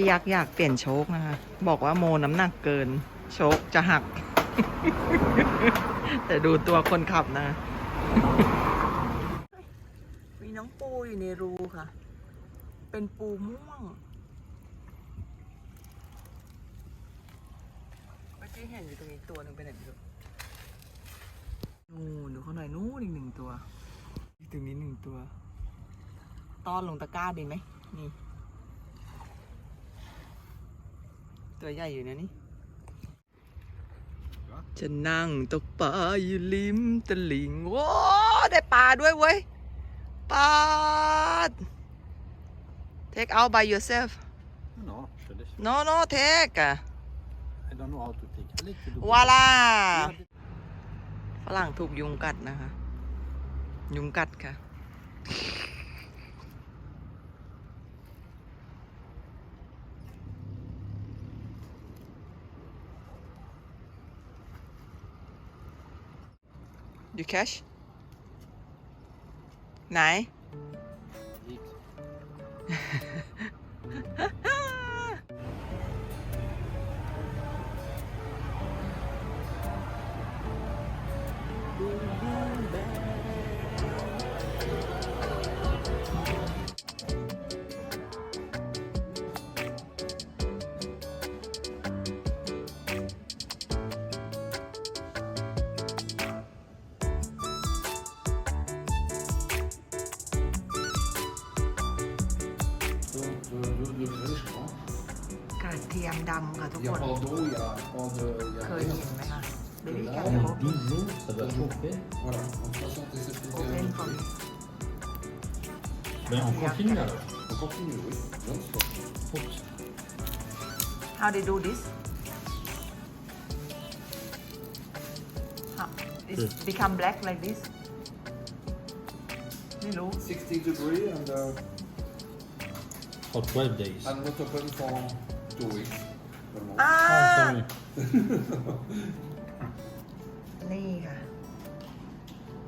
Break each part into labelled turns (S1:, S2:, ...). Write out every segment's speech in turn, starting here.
S1: พี่ยักษ์อยากเปลี่ยนโชคนะคะ บอกว่าโมน้ำหนักเกิน โชคจะหัก แต่ดูตัวคนขับนะ มีน้องปูอยู่ในรูค่ะ เป็นปูม่วงเมื่อกี้เห็นอยู่ตรงนี้ตัวหนึ่งไปไหนไม่รู้นู่นดูเขาหน่อยนู่นอีกหนึ่งตัวอีกตรงนี้หนึ่งตัวต้อนลงตะกร้าดีไหมนี่ ตัวใหญ่อยู่นะนี่จะนั่งตกปลาอยู่ริมตลิ่งโว้ได้ปลาด้วยเว้ยปลา take out by yourself
S2: No, je te laisse.
S1: no no take
S2: I don't know how to take. Allez, tu le
S1: วาลาฝรั่งถูกยุงกัดนะคะ ยุงกัดค่ะ you catch ไกระเทียมดำค่ะทุก
S2: Il n'y
S1: ค
S2: a
S1: น
S2: pas d'eau, il n'y a pas de. il y a
S1: เคย
S2: rien.
S1: เห็นไหมคะเบบี้แค
S2: Là,
S1: ท
S2: on
S1: โ est
S2: 12 jours, ça doit chauffer. Voilà, donc 67
S1: open
S2: degrés.
S1: for me
S3: Ben, on
S1: Yeah.
S3: continue alors.
S2: On continue, oui. Non stop.
S3: Oups.
S1: how they do this How? It's
S3: Hmm.
S1: become black like this ไม่รู้
S2: 60 degree and, uh,
S3: For 12 days.
S2: and not open for 2 weeks. Vraiment.
S1: อ่า
S3: Ah, sorry.
S1: นี่ค่ะ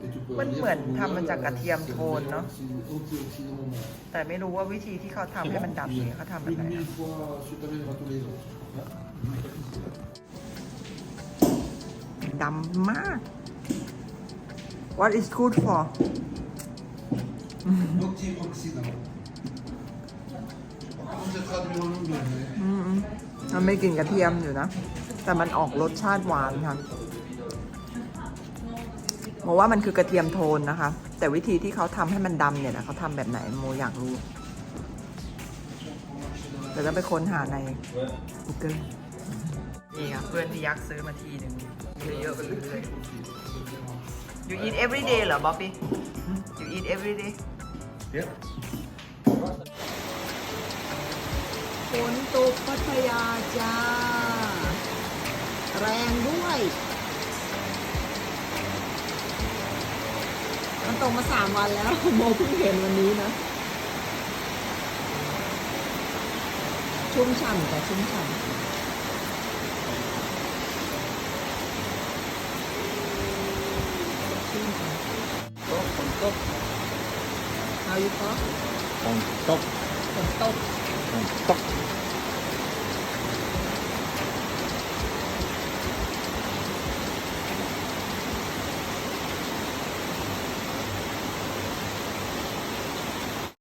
S2: Et tu peux
S1: มัน
S2: lire
S1: เหมือน
S2: sur
S1: ทำมา
S2: Google,
S1: จากกระเทียม
S2: euh,
S1: โทนเนาะ
S2: c'est antioxydant.
S1: แต่ไม่รู้ว่าวิธีที่เขาทำให้มันดำเนี่ยเขาทำแบบ
S2: Plus
S1: ไหน
S2: de
S1: อะ
S2: mille fois supérieur à tous les autres.
S1: ดำมาก What is good for
S2: Antioxydant. Comment c'est traduit en anglais mais-
S1: อื มันไม่กลินกระเทียมอยู่นะ แต่มันออกรสชาติหวานค่ะโมว่ามันคือกระเทียมโทนนะคะ แต่วิธีที่เขาทำให้มันดำเนี่ยนะเขาทำแบบไหนโมอยากรู้เดี๋ยวจะไปค้นหาใน Google นี่ค่ะเพื่อนที่ยักษ์ซื้อมาทีหนึ่งเยอะๆไปเรื่อย You eat every day เหรอบ๊อบบี้ You eat every day
S2: Yeah.
S1: จ้า แรงด้วย มันตกมาสามวันแล้ว โมเพิ่งเห็นวันนี้นะ ชุ่มฉ่ำแต่ชุ่มฉ่ำชุ่มฉ่ำ
S3: Top, on top.
S1: How you talk
S3: On top.
S1: ฝนตก
S3: On top.